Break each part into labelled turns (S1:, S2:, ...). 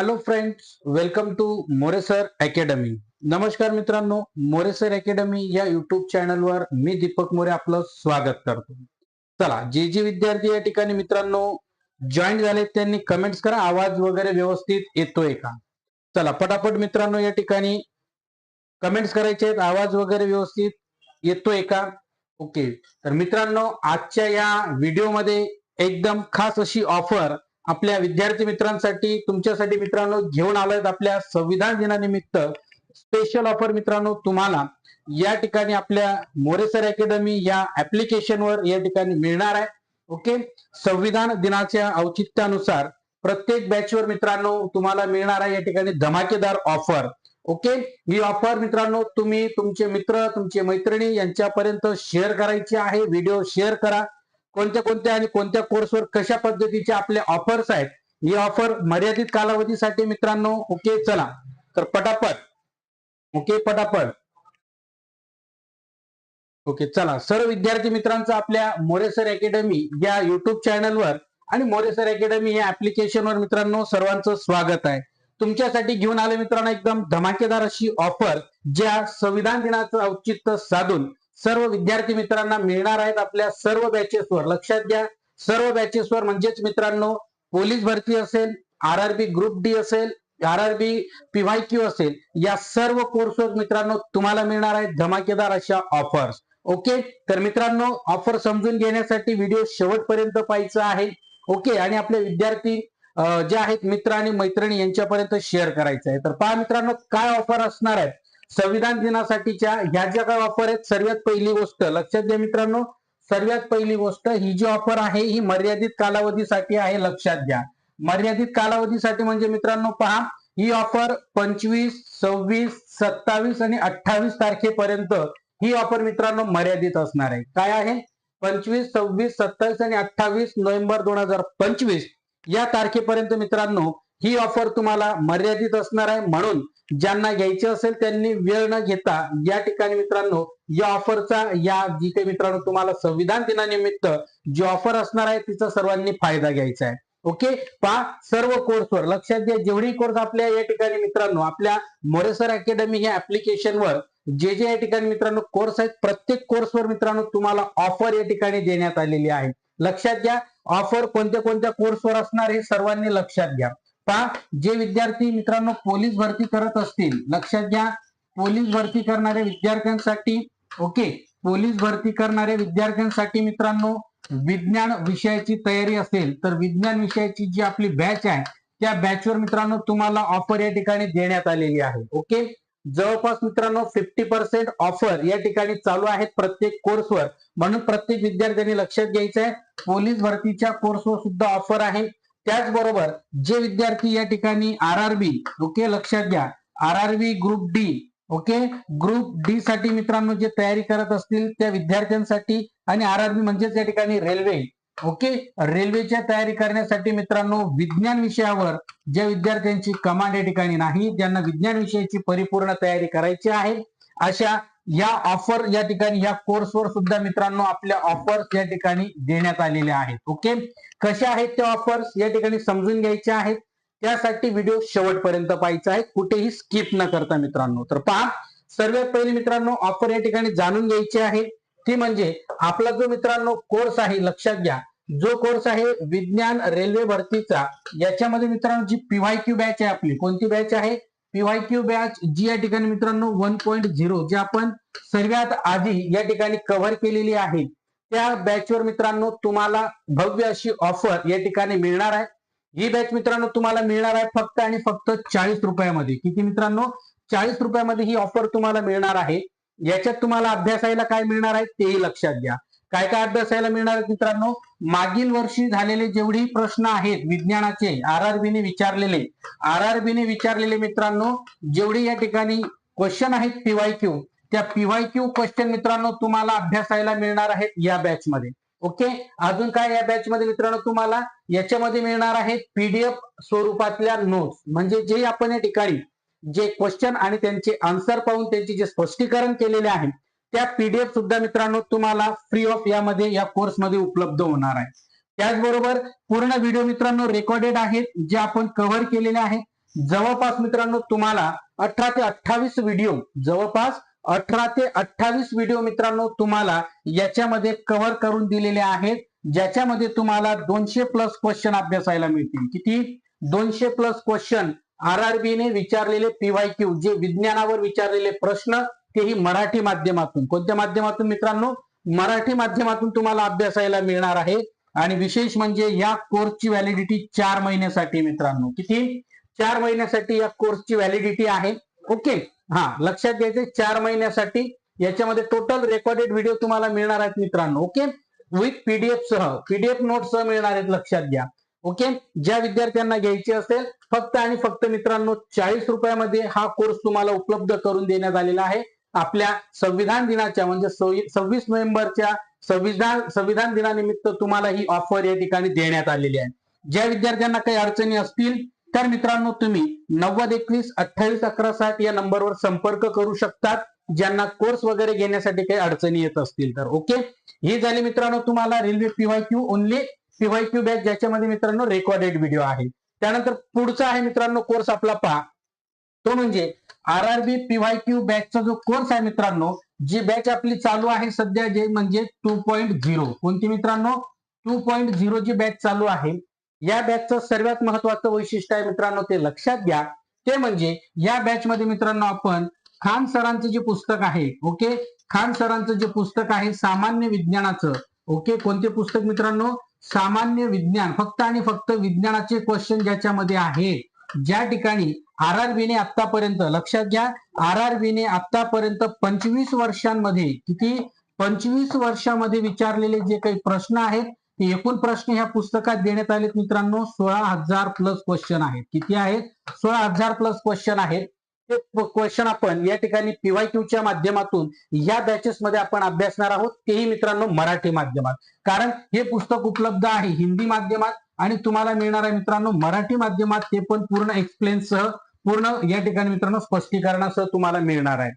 S1: Hello friends welcome to Moresar academy नमस्कार मित्रांनो मोरेसर academy या युट्यूब चॅनलवर मी दीपक मोरे आपलं स्वागत करतो. चला जे जे विद्यार्थी या ठिकाणी मित्रांनो जॉईन झाले त्यांनी कमेंट्स करा. आवाज वगैरे व्यवस्थित येतोय का? चला पटापट मित्रांनो या ठिकाणी कमेंट्स करायचे आहेत. आवाज वगैरे व्यवस्थित येतोय का? ओके तर मित्रांनो आजच्या या व्हिडिओमध्ये एकदम खास अशी ऑफर आपल्या विद्यार्थी मित्रांसाठी तुमच्यासाठी मित्रांनो घेऊन आलोय आपल्या संविधान दिनानिमित्त स्पेशल ऑफर मित्रांनो तुम्हाला. या ठिकाणी आपल्या मोरेसर अकॅडमी या ऍप्लिकेशनवर या ठिकाणी मिळणार आहे. ओके संविधान दिनाच्या औचित्यानुसार प्रत्येक बॅचवर मित्रांनो तुम्हाला मिळणार आहे या ठिकाणी धमाकेदार ऑफर ओके ही ऑफर मित्रांनो तुम्ही तुमचे मित्र तुमचे मैत्रिणी यांच्यापर्यंत शेअर करायची आहे. व्हिडिओ शेअर करा. कोणत्या कोणत्या आणि कोणत्या कोर्सवर कशा पद्धतीचे आपले ऑफर्स आहेत ही ऑफर मर्यादित कालावधीसाठी मित्रांनो ओके चला. तर पटापट. ओके पटापट. ओके चला. सर्व विद्यार्थी मित्रांचं आपल्या मोरेसर अकॅडमी या युट्यूब चॅनलवर आणि मोरेसर अकॅडमी या ऍप्लिकेशनवर मित्रांनो सर्वांचं स्वागत आहे. तुमच्यासाठी घेऊन आले मित्रांनो एकदम धमाकेदार अशी ऑफर ज्या संविधान दिनाचं औचित्य साधून सर्व विद्यार्थी मित्रांना मिळणार आहेत आपल्या सर्व बॅचेसवर लक्षात घ्या सर्व बॅचेसवर म्हणजेच मित्रांनो पोलीस भरती असेल R R B group D असेल R R B P Y Q असेल या सर्व कोर्सवर मित्रांनो तुम्हाला मिळणार आहेत. धमाकेदार अशा ऑफर्स ओके तर मित्रांनो ऑफर समजून घेण्यासाठी व्हिडिओ शेवटपर्यंत पाहायचा आहे. ओके आणि आपले विद्यार्थी जे आहेत मित्र आणि मैत्रिणी यांच्यापर्यंत शेअर करायचं आहे. तर पहा मित्रांनो काय ऑफर असणार आहेत? संविधान दिनासाठीच्या ह्या ज्या काय ऑफर आहेत सर्वात पहिली गोष्ट लक्षात घ्या मित्रांनो सर्वात पहिली गोष्ट ही जी ऑफर आहे ही मर्यादित कालावधीसाठी आहे लक्षात घ्या. मर्यादित कालावधीसाठी म्हणजे मित्रांनो पहा ही ऑफर पंचवीस सव्वीस सत्तावीस आणि अठ्ठावीस तारखेपर्यंत ही ऑफर मित्रांनो मर्यादित असणार आहे. काय आहे? पंचवीस सव्वीस सत्तावीस आणि अठ्ठावीस नोव्हेंबर दोन हजार पंचवीस या तारखेपर्यंत मित्रांनो ही ऑफर तुम्हाला मर्यादित असणार आहे. म्हणून ज्यांना घ्यायचे असेल त्यांनी वेळ न घेता या ठिकाणी मित्रांनो या ऑफरचा या जी काही मित्रांनो तुम्हाला संविधान दिनानिमित्त जी ऑफर असणार आहे तिचा सर्वांनी फायदा घ्यायचा आहे. ओके? पहा सर्व कोर्सवर लक्षात घ्या जेवढी कोर्स आपल्या या ठिकाणी मित्रांनो आपल्या मोरेसर अकॅडमी या ऍप्लिकेशनवर जे जे या ठिकाणी मित्रांनो कोर्स आहेत प्रत्येक कोर्सवर मित्रांनो तुम्हाला ऑफर या ठिकाणी देण्यात आलेली आहे. लक्षात घ्या ऑफर कोणत्या कोणत्या कोर्सवर असणार हे सर्वांनी लक्षात घ्या. पहा जे विद्यार्थी मित्रांनो पोलीस भरती करत असतील लक्षात घ्या पोलीस भरती करणाऱ्या विद्यार्थ्यांसाठी ओके पोलीस भरती करणाऱ्या विद्यार्थ्यांसाठी मित्रांनो विज्ञान विषयाची तयारी असेल तर विज्ञान विषयाची जी आपली बॅच आहे त्या बॅचवर मित्रांनो तुम्हाला ऑफर या ठिकाणी देण्यात आलेली आहे ओके? जवळपास मित्रांनो फिफ्टी पर्सेंट ऑफर या ठिकाणी चालू आहेत प्रत्येक कोर्सवर म्हणून प्रत्येक विद्यार्थ्यांनी लक्षात घ्यायचं आहे पोलीस भरतीच्या कोर्सवर सुद्धा ऑफर आहे. त्याचबरोबर जे विद्यार्थी या ठिकाणी आर आर बी ओके लक्षात घ्या. R R B group D okay group D साठी मित्रांनो जे तयारी करत असतील त्या विद्यार्थ्यांसाठी आणि आर आर बी म्हणजेच या ठिकाणी रेल्वे ओके रेल्वेच्या तयारी करण्यासाठी मित्रांनो विज्ञान विषयावर ज्या विद्यार्थ्यांची कमांड या ठिकाणी नाही ज्यांना विज्ञान विषयाची परिपूर्ण तयारी करायची आहे अशा या ऑफर या ठिकाणी या कोर्सवर सुद्धा मित्रांनो आपल्या ऑफर्स या ठिकाणी देण्यात आलेल्या आहेत. ओके कशा आहेत त्या ऑफर्स या ठिकाणी समजून घ्यायच्या आहेत. त्यासाठी व्हिडिओ शेवटपर्यंत पाहायचा आहे. कुठेही स्किप न करता मित्रांनो. तर पहा सर्वात पहिले मित्रांनो ऑफर या ठिकाणी जाणून घ्यायची आहे ती म्हणजे आपला जो मित्रांनो कोर्स आहे लक्षात घ्या. जो कोर्स आहे विज्ञान रेल्वे भरतीचा याच्यामध्ये मित्रांनो जी पीवाय क्यू बॅच आहे आपली कोणती बॅच आहे? पीवाय क्यू बॅच जी या ठिकाणी मित्रांनो वन पॉईंट झिरो जे आपण सर्वात आधी या ठिकाणी कव्हर केलेली आहे त्या बॅचवर मित्रांनो तुम्हाला भव्य अशी ऑफर या ठिकाणी मिळणार आहे. ही बॅच मित्रांनो तुम्हाला मिळणार आहे फक्त आणि फक्त चाळीस रुपयामध्ये. किती मित्रांनो? चाळीस रुपयामध्ये ही ऑफर तुम्हाला मिळणार आहे. याच्यात तुम्हाला अभ्यासायला काय मिळणार आहे? तेही लक्षात घ्या. काय काय अभ्यासायला मिळणार आहेत मित्रांनो? मागील वर्षी झालेले जेवढी प्रश्न आहेत विज्ञानाचे आर आर बीने विचारलेले आर आर बीने विचारलेले मित्रांनो जेवढे या ठिकाणी क्वेश्चन आहेत पीवाय क्यू त्या पीवाय क्यू क्वेश्चन मित्रांनो तुम्हाला अभ्यासायला मिळणार आहेत या बॅच मध्ये. ओके अजून काय या बॅच मध्ये मित्रांनो तुम्हाला? याच्यामध्ये मिळणार आहेत पीडीएफ स्वरूपातल्या नोट्स म्हणजे जे आपण या ठिकाणी जे क्वेश्चन आणि त्यांचे आन्सर पाहून त्यांचे जे स्पष्टीकरण केलेले आहे त्या पीडीएफ सुद्धा मित्रांनो तुम्हाला फ्री ऑफ यामध्ये या कोर्समध्ये उपलब्ध होणार आहे. त्याचबरोबर पूर्ण व्हिडिओ मित्रांनो रेकॉर्डेड आहेत जे आपण कव्हर केलेले आहेत. जवळपास मित्रांनो तुम्हाला अठरा ते अठ्ठावीस व्हिडिओ जवळपास अठरा ते अठ्ठावीस व्हिडिओ मित्रांनो तुम्हाला याच्यामध्ये कव्हर करून दिलेले आहेत. ज्याच्यामध्ये तुम्हाला दोनशे प्लस क्वेश्चन अभ्यासायला मिळतील. किती? दोनशे plus question R R B ने विचारलेले पीवाय क्यू जे विज्ञानावर विचारलेले प्रश्न तेही मराठी माध्यमातून. कोणत्या माध्यमातून मित्रांनो? मराठी माध्यमातून तुम्हाला अभ्यासायला मिळणार आहे. आणि विशेष म्हणजे या कोर्सची व्हॅलिडिटी चार महिन्यासाठी मित्रांनो. किती? चार महिन्यासाठी या कोर्सची व्हॅलिडिटी आहे. ओके हा लक्षात घ्यायचे चार महिन्यासाठी. याच्यामध्ये टोटल रेकॉर्डेड व्हिडिओ तुम्हाला मिळणार आहेत मित्रांनो. ओके विथ पीडीएफ सह. पीडीएफ नोट सह मिळणार आहेत लक्षात घ्या. ओके ज्या विद्यार्थ्यांना घ्यायची असेल फक्त आणि फक्त मित्रांनो चाळीस रुपयामध्ये हा कोर्स तुम्हाला उपलब्ध करून देण्यात आलेला आहे. आपल्या संविधान दिनाच्या म्हणजे सव्वीस नोव्हेंबरच्या संविधान संविधान दिनानिमित्त तुम्हाला ही ऑफर या ठिकाणी देण्यात आलेली आहे. ज्या विद्यार्थ्यांना काही अडचणी असतील तर मित्रांनो तुम्ही नव्वद एकवीस अठ्ठावीस अकरा साठ या नंबरवर संपर्क करू शकतात. ज्यांना कोर्स वगैरे घेण्यासाठी काही अडचणी येत असतील तर ओके हे झाले मित्रांनो तुम्हाला railway P Y Q only P Y Q batch ज्याच्यामध्ये मित्रांनो रेकॉर्डेड व्हिडिओ आहे. त्यानंतर पुढचा आहे मित्रांनो कोर्स आपला पहा. तो म्हणजे R R B P Y Q बॅचचा जो कोर्स आहे मित्रांनो जी बॅच आपली चालू आहे सध्या जे म्हणजे टू पॉईंट झिरो कोणती मित्रांनो? टू पॉईंट झिरो जी बॅच चालू आहे या बॅचचं सर्वात महत्वाचं वैशिष्ट्य आहे मित्रांनो ते लक्षात घ्या. ते म्हणजे या बॅच मध्ये मित्रांनो आपण खान सरांचं जे पुस्तक आहे ओके खान सरांचं जे पुस्तक आहे सामान्य विज्ञानाचं ओके कोणते पुस्तक मित्रांनो? सामान्य विज्ञान फक्त आणि फक्त विज्ञानाचे क्वेश्चन ज्याच्यामध्ये आहे ज्या ठिकाणी आर आर बीने आतापर्यंत लक्षात घ्या आर आर बीने आतापर्यंत पंचवीस वर्षांमध्ये किती? पंचवीस वर्षामध्ये विचारलेले जे काही प्रश्न आहेत ते एकूण प्रश्न ह्या पुस्तकात देण्यात आलेत मित्रांनो. सोळा हजार प्लस क्वेश्चन आहेत. किती आहेत? सोळा हजार प्लस क्वेश्चन आहेत. ते क्वेश्चन आपण या ठिकाणी पीवाय क्यूच्या माध्यमातून या बॅचेस मध्ये आपण अभ्यासणार आहोत. तेही मित्रांनो मराठी माध्यमात. कारण हे पुस्तक उपलब्ध आहे हिंदी माध्यमात आणि तुम्हाला मिळणार आहे मित्रांनो मराठी माध्यमात. ते पण पूर्ण एक्सप्लेन सह पूर्ण या ठिकाणी मित्रांनो स्पष्टीकरणासह तुम्हाला मिळणार आहे.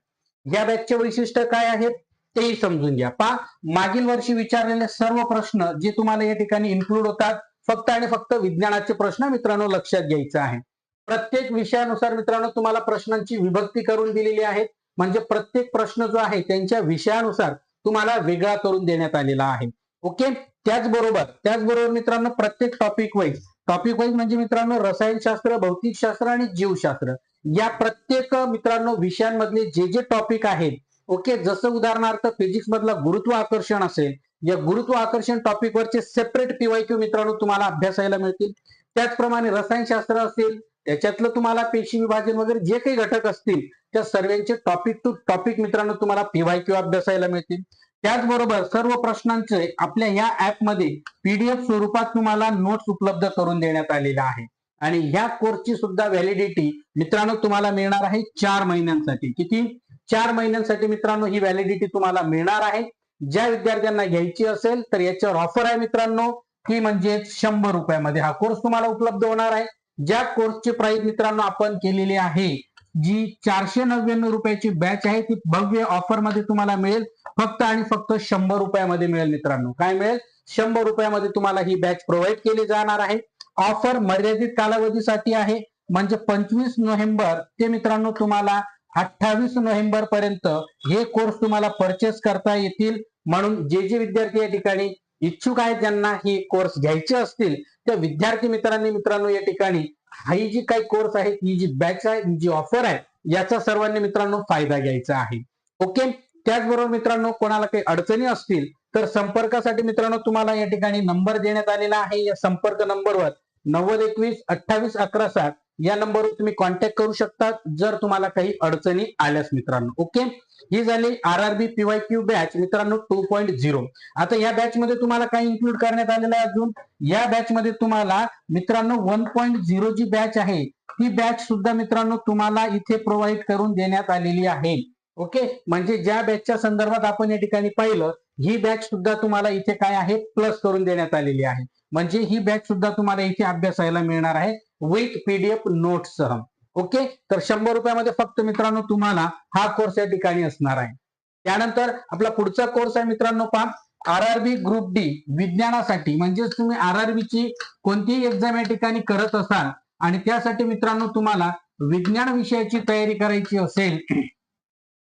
S1: या बॅचचे वैशिष्ट्य काय आहेत? तेही समजून घ्या. पा मागील वर्षी विचारलेले सर्व प्रश्न जे तुम्हाला या ठिकाणी इन्क्लूड होतात फक्त आणि फक्त विज्ञानाचे प्रश्न मित्रांनो लक्षात घ्यायचं आहे. प्रत्येक विषयानुसार मित्रांनो तुम्हाला प्रश्नांची विभक्ती करून दिलेली आहे म्हणजे प्रत्येक प्रश्न जो आहे त्यांच्या विषयानुसार तुम्हाला वेगळा करून देण्यात आलेला आहे. ओके? त्याचबरोबर त्याचबरोबर मित्रांनो प्रत्येक टॉपिक वाईज टॉपिक वाईज म्हणजे मित्रांनो रसायनशास्त्र भौतिकशास्त्र आणि जीवशास्त्र. या प्रत्येक मित्रांनो विषयांमधले जे जे टॉपिक आहेत ओके जसं उदाहरणार्थ फिजिक्स मधला गुरुत्व आकर्षण असेल या गुरुत्व आकर्षण टॉपिक वरचे सेपरेट पीवायक्यू मित्रांनो तुम्हाला अभ्यासायला मिळतील. त्याचप्रमाणे रसायनशास्त्र असेल त्याच्यातलं तुम्हाला पेशी विभाजन वगैरे जे काही घटक असतील त्या सर्वांचे टॉपिक टू टॉपिक मित्रांनो तुम्हाला पीवायक्यू अभ्यासायला मिळतील. त्याचबरोबर सर्व प्रश्नांचे आपल्या या ऍपमध्ये पीडीएफ स्वरूपात तुम्हाला नोट्स उपलब्ध करून देण्यात आलेल्या आहे. आणि ह्या कोर्सची सुद्धा व्हॅलिडिटी मित्रांनो तुम्हाला मिळणार आहे चार महिन्यांसाठी. किती? चार महिन्यांसाठी मित्रांनो ही व्हॅलिडिटी तुम्हाला मिळणार आहे. ज्या विद्यार्थ्यांना घ्यायची असेल तर याच्यावर ऑफर आहे मित्रांनो. ती म्हणजे शंभर रुपयामध्ये हा कोर्स तुम्हाला उपलब्ध होणार आहे. ज्या कोर्सची प्राइस मित्रांनो आपण केलेली आहे जी चारशे नव्याण्णव रुपयाची बॅच आहे ती भव्य ऑफरमध्ये तुम्हाला मिळेल. फक्त आणि फक्त शंभर रुपयामध्ये मिळेल मित्रांनो. काय मिळेल? शंभर रुपयामध्ये तुम्हाला ही बॅच प्रोव्हाइड केली जाणार आहे. ऑफर मर्यादित कालावधीसाठी आहे. म्हणजे पंचवीस नोव्हेंबर ते मित्रांनो तुम्हाला अठ्ठावीस नोव्हेंबर पर्यंत हे कोर्स तुम्हाला परचेस करता येतील. म्हणून जे जे विद्यार्थी या ठिकाणी इच्छुक आहेत ज्यांना हे कोर्स घ्यायचे असतील त्या विद्यार्थी मित्रांनी मित्रांनो या ठिकाणी ही जी काही कोर्स आहे ही जी बॅच आहे ही जी ऑफर आहे याचा सर्वांनी मित्रांनो फायदा घ्यायचा आहे. ओके त्याचबरोबर मित्रांनो कोणाला काही अडचणी असतील तर संपर्कासाठी मित्रांनो तुम्हाला या ठिकाणी नंबर देण्यात आलेला आहे. या संपर्क नंबरवर नव्वद एकवीस अठ्ठावीस अकरा सात या नंबरवर तुम्ही कॉन्टॅक्ट करू शकता जर तुम्हाला काही अडचणी आल्यास मित्रांनो. ओके ही झाली R R B P Y Q batch मित्रांनो टू पॉईंट झिरो आता या बॅच मध्ये तुम्हाला काय इन्क्लूड करण्यात आलेलं आहे अजून? या बॅच मध्ये तुम्हाला मित्रांनो वन पॉईंट झिरो जी बॅच आहे ती बॅच सुद्धा मित्रांनो तुम्हाला इथे प्रोव्हाइड करून देण्यात आलेली आहे. ओके म्हणजे ज्या बॅचच्या संदर्भात आपण या ठिकाणी पाहिलं ही बॅच सुद्धा तुम्हाला इथे काय आहे? प्लस करून देण्यात आलेली आहे. म्हणजे ही बॅच सुद्धा तुम्हाला इथे अभ्यासायला मिळणार आहे. विथ पीडीएफ नोट सह. ओके तर शंभर रुपयामध्ये फक्त मित्रांनो तुम्हाला हा कोर्स या ठिकाणी असणार आहे. त्यानंतर आपला पुढचा कोर्स आहे मित्रांनो पहा. R R B group D विज्ञानासाठी. म्हणजेच तुम्ही आर आर ची कोणतीही एक्झाम या ठिकाणी करत असाल आणि त्यासाठी मित्रांनो तुम्हाला विज्ञान विषयाची तयारी करायची असेल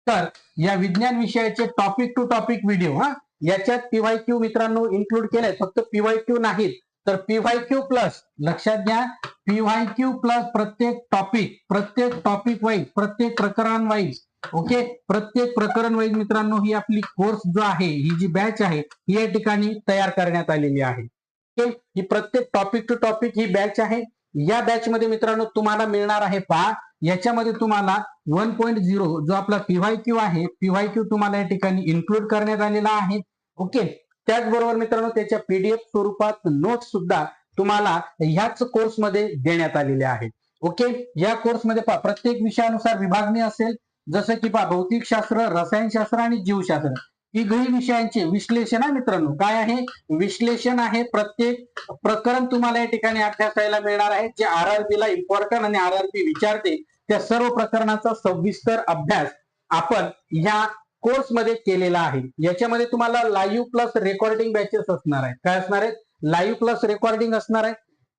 S1: तर या विज्ञान विषयाचे टॉपिक टू टॉपिक व्हिडिओ हा. याच्यात पीवाय क्यू मित्रांनो इन्क्लूड केले फक्त पीवाय क्यू नाहीत. तर पीवाय क्यू प्लस लक्षात घ्या पीवाय क्यू प्लस प्रत्येक टॉपिक प्रत्येक टॉपिक वाईज प्रत्येक प्रकरण वाईज ओके प्रत्येक प्रकरण वाईज मित्रांनो ही आपली कोर्स जो आहे ही जी बॅच आहे ही या ठिकाणी तयार करण्यात आलेली आहे. ओके ही प्रत्येक टॉपिक टू टॉपिक ही बॅच आहे. या बॅच मध्ये मित्रांनो तुम्हाला मिळणार आहे पहा याच्यामध्ये तुम्हाला वन पॉईंट झिरो जो आपला पीवाय क्यू आहे पीवाय क्यू तुम्हाला या ठिकाणी इन्क्लूड करण्यात आलेला आहे. ओके त्याचबरोबर मित्रांनो त्याच्या पीडीएफ स्वरूपात नोट सुद्धा तुम्हाला ह्याच कोर्समध्ये देण्यात आलेले आहेत. ओके या कोर्समध्ये पहा प्रत्येक विषयानुसार विभागणी असेल जसं की पहा भौतिकशास्त्र रसायनशास्त्र आणि जीवशास्त्र. तिघही विषयांचे विश्लेषण आहे मित्रांनो. काय आहे? विश्लेषण आहे प्रत्येक प्रकरण तुम्हाला या ठिकाणी अभ्यासायला मिळणार आहे. जे आर आर पीला इम्पॉर्टंट आणि आर आर पी विचारते त्या सर्व प्रकरणाचा सविस्तर अभ्यास आपण या कोर्समध्ये केलेला आहे. याच्यामध्ये तुम्हाला लाईव्ह प्लस रेकॉर्डिंग बॅचेस असणार आहेत. काय असणार आहेत? लाईव्ह प्लस रेकॉर्डिंग असणार आहे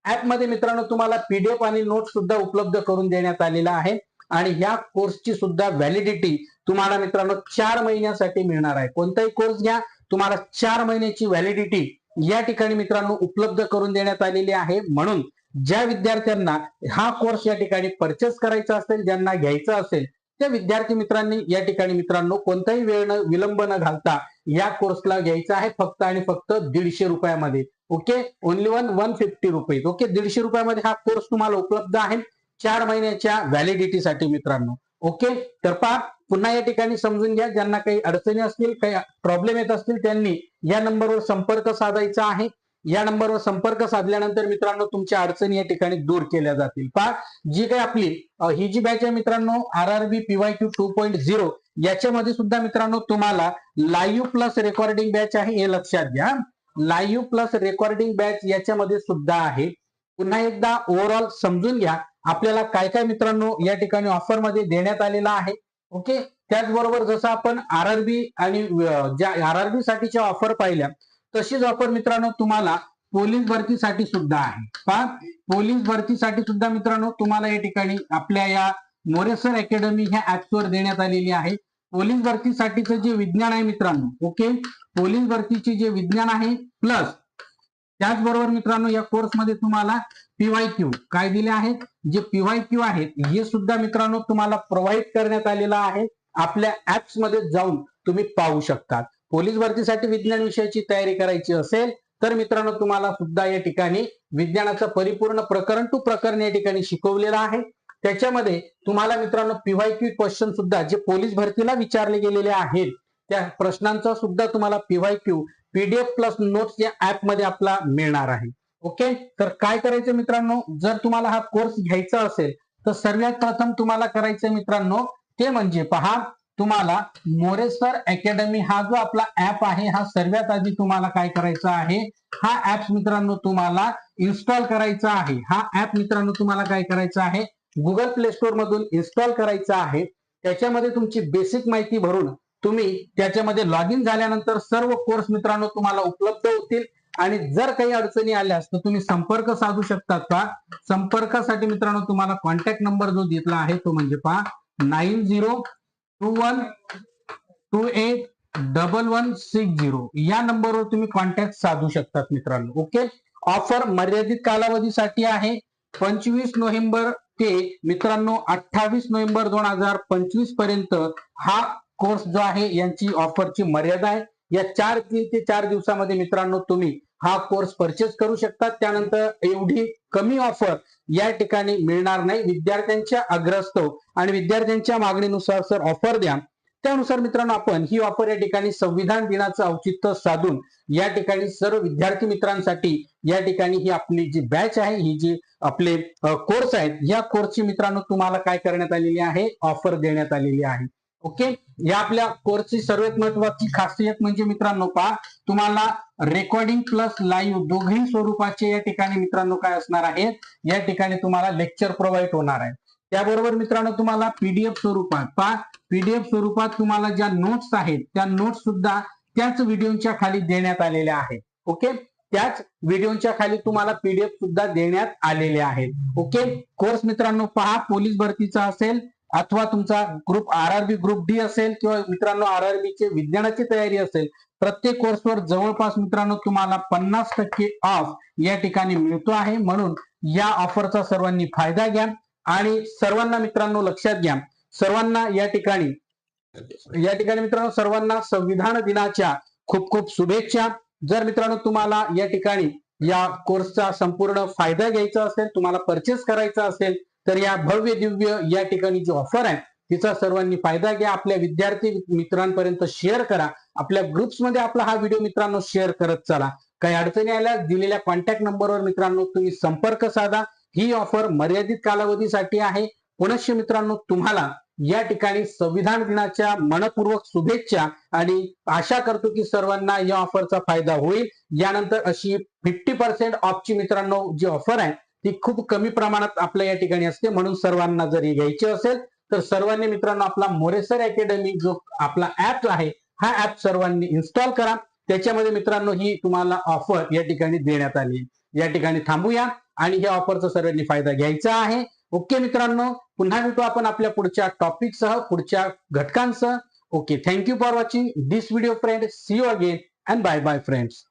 S1: ऍपमध्ये मित्रांनो तुम्हाला पीडीएफ आणि नोट सुद्धा उपलब्ध करून देण्यात आलेला आहे. आणि ह्या कोर्सची सुद्धा व्हॅलिडिटी तुम्हाला मित्रांनो चार महिन्यासाठी मिळणार आहे. कोणताही कोर्स घ्या तुम्हाला चार महिन्याची व्हॅलिडिटी या ठिकाणी मित्रांनो उपलब्ध करून देण्यात आलेली आहे. म्हणून ज्या विद्यार्थ्यांना हा कोर्स या ठिकाणी परचेस करायचा असेल ज्यांना घ्यायचा असेल त्या विद्यार्थी मित्रांनी या ठिकाणी मित्रांनो कोणताही वेळ न विलंब न घालता या कोर्सला घ्यायचा आहे फक्त आणि फक्त दीडशे रुपयामध्ये. Okay only one one fifty rupees okay दीडशे रुपयामध्ये हा कोर्स तुम्हाला उपलब्ध आहे. चार महिन्याच्या व्हॅलिडिटीसाठी मित्रांनो. ओके तर पहा पुन्हा या ठिकाणी समजून घ्या. ज्यांना काही अडचणी असतील काही प्रॉब्लेम येत असतील त्यांनी या नंबरवर संपर्क साधायचा आहे. या नंबरवर संपर्क साधल्यानंतर मित्रांनो तुमच्या अडचणी या ठिकाणी दूर केल्या जातील. पहा जी काही आपली ही जी बॅच आहे मित्रांनो R R B P Y Q two point zero याच्यामध्ये सुद्धा मित्रांनो तुम्हाला लाईव्ह प्लस रेकॉर्डिंग बॅच आहे हे लक्षात घ्या. लाईव्ह प्लस रेकॉर्डिंग बॅच याच्यामध्ये सुद्धा आहे. पुन्हा एकदा ओव्हरऑल समजून घ्या आपल्याला काय काय मित्रांनो या ठिकाणी ऑफरमध्ये देण्यात आलेला आहे. ओके? त्याचबरोबर जसं आपण आर आर बी आणि ज्या आर आर बी साठीच्या ऑफर पाहिल्या तशीच ऑफर मित्रांनो तुम्हाला पोलीस भरतीसाठी सुद्धा आहे. पहा पोलीस भरतीसाठी सुद्धा मित्रांनो तुम्हाला या ठिकाणी आपल्या या मोरेसर अकॅडमी ह्या ऍप्सवर देण्यात आलेली आहे. पोलीस भरतीसाठीचं जे विज्ञान आहे मित्रांनो ओके? पोलीस भरतीचे जे विज्ञान आहे प्लस त्याचबरोबर मित्रांनो या कोर्समध्ये तुम्हाला पीवाय क्यू काय दिले आहेत? जे पीवाय क्यू आहेत हे सुद्धा मित्रांनो तुम्हाला प्रोव्हाइड करण्यात आलेला आहे. आपल्या ऍप्समध्ये जाऊन तुम्ही पाहू शकतात. पोलीस भरतीसाठी विज्ञान विषयाची तयारी करायची असेल तर मित्रांनो तुम्हाला सुद्धा या ठिकाणी विज्ञानाचं परिपूर्ण प्रकरण टू प्रकरण या ठिकाणी शिकवलेलं आहे. त्याच्यामध्ये तुम्हाला मित्रांनो पीवाय क्यू क्वेश्चन सुद्धा जे पोलीस भरतीला विचारले गेलेले आहेत त्या प्रश्नांचा सुद्धा तुम्हाला P Y Q PDF plus notes या ऍपमध्ये आपला मिळणार आहे. ओके तर काय करायचं मित्रांनो? जर तुम्हाला हा कोर्स घ्यायचा असेल तर सर्वात प्रथम तुम्हाला करायचं मित्रांनो ते म्हणजे पहा तुम्हाला मोरेसर अकॅडमी हा जो आपला ऍप आहे हा सर्वात आधी तुम्हाला काय करायचा आहे हा ऍप मित्रांनो तुम्हाला इन्स्टॉल करायचा आहे. हा ऍप मित्रांनो तुम्हाला काय करायचा आहे गुगल प्ले स्टोर मधून इन्स्टॉल करायचा आहे. त्याच्यामध्ये तुमची बेसिक माहिती भरून तुम्ही त्याच्यामध्ये लॉग इन झाल्यानंतर सर्व कोर्स मित्रांनो तुम्हाला उपलब्ध होतील. आणि जर काही अडचणी आल्यास तर तुम्ही संपर्क साधू शकतात का? संपर्कासाठी मित्रांनो तुम्हाला कॉन्टॅक्ट नंबर जो दिला आहे तो म्हणजे पहा nine zero two one two eight double one six zero या नंबरवर तुम्ही कॉन्टॅक्ट साधू शकतात मित्रांनो ओके ऑफर मर्यादित कालावधीसाठी आहे. पंचवीस नोव्हेंबर ते मित्रांनो अठ्ठावीस नोव्हेंबर दोन हजार पंचवीसपर्यंत हा कोर्स जो आहे यांची ऑफरची मर्यादा आहे. या चार तीन ते चार दिवसामध्ये मित्रांनो तुम्ही हा कोर्स परचेस करू शकतात. त्यानंतर एवढी कमी ऑफर या ठिकाणी मिळणार नाही. विद्यार्थ्यांच्या अग्रस्तव आणि विद्यार्थ्यांच्या मागणीनुसार सर ऑफर द्या त्यानुसार मित्रांनो आपण ही ऑफर या ठिकाणी संविधान दिनाचं औचित्य साधून या ठिकाणी सर्व विद्यार्थी मित्रांसाठी या ठिकाणी ही आपली जी बॅच आहे ही जी आपले कोर्स आहेत या कोर्सची मित्रांनो तुम्हाला काय करण्यात आलेली आहे? ऑफर देण्यात आलेली आहे. ओके? या आपल्या कोर्सची सर्वात महत्वाची खासियत म्हणजे मित्रांनो पहा तुम्हाला रेकॉर्डिंग प्लस लाईव्ह दोघी स्वरूपाचे या ठिकाणी मित्रांनो काय असणार आहे? या ठिकाणी तुम्हाला लेक्चर प्रोव्हाइड होणार आहे. त्याबरोबर मित्रांनो तुम्हाला पीडीएफ स्वरूपात पहा पीडीएफ स्वरूपात तुम्हाला ज्या नोट्स आहेत त्या नोट्स सुद्धा त्याच व्हिडिओच्या खाली देण्यात आलेल्या आहेत. ओके? त्याच व्हिडिओच्या खाली तुम्हाला पीडीएफ सुद्धा देण्यात आलेले आहेत. ओके? कोर्स मित्रांनो पहा पोलीस भरतीचा असेल अथवा तुमचा group R R B group D असेल किंवा मित्रांनो आर आर बी चे विज्ञानाची तयारी असेल प्रत्येक कोर्सवर जवळपास मित्रांनो तुम्हाला पन्नास टक्के ऑफ या ठिकाणी मिळतो आहे. म्हणून या ऑफरचा सर्वांनी फायदा घ्या आणि सर्वांना मित्रांनो लक्षात घ्या. सर्वांना या ठिकाणी या ठिकाणी मित्रांनो सर्वांना संविधान दिनाच्या खूप खूप शुभेच्छा. जर मित्रांनो तुम्हाला या ठिकाणी या कोर्सचा संपूर्ण फायदा घ्यायचा असेल तुम्हाला परचेस करायचा असेल तर या भव्य दिव्य या ठिकाणी जी ऑफर आहे तिचा सर्वांनी फायदा घ्या. आपल्या विद्यार्थी मित्रांपर्यंत शेअर करा. आपल्या ग्रुप्समध्ये आपला हा व्हिडिओ मित्रांनो शेअर करत चला. काही अडचणी आल्या दिलेल्या कॉन्टॅक्ट नंबरवर मित्रांनो तुम्ही संपर्क साधा. ही ऑफर मर्यादित कालावधीसाठी आहे. पुनश्च मित्रांनो तुम्हाला या ठिकाणी संविधान दिनाच्या मनपूर्वक शुभेच्छा आणि आशा करतो की सर्वांना या ऑफरचा फायदा होईल. यानंतर अशी फिफ्टी पर्सेंट ऑफची मित्रांनो जी ऑफर आहे ती खूप कमी प्रमाणात आपल्या या ठिकाणी असते. म्हणून सर्वांना जर ही घ्यायची असेल तर सर्वांनी मित्रांनो आपला मोरेसर अकॅडमी जो आपला ऍप आहे हा ऍप सर्वांनी इन्स्टॉल करा. त्याच्यामध्ये मित्रांनो ही तुम्हाला ऑफर या ठिकाणी देण्यात आली या ठिकाणी थांबूया आणि या ऑफरचा सर्वांनी फायदा घ्यायचा आहे. ओके मित्रांनो पुन्हा भेटू आपण आपल्या पुढच्या टॉपिकसह पुढच्या घटकांसह. Okay thank you for watching this video friend see you again and bye bye friends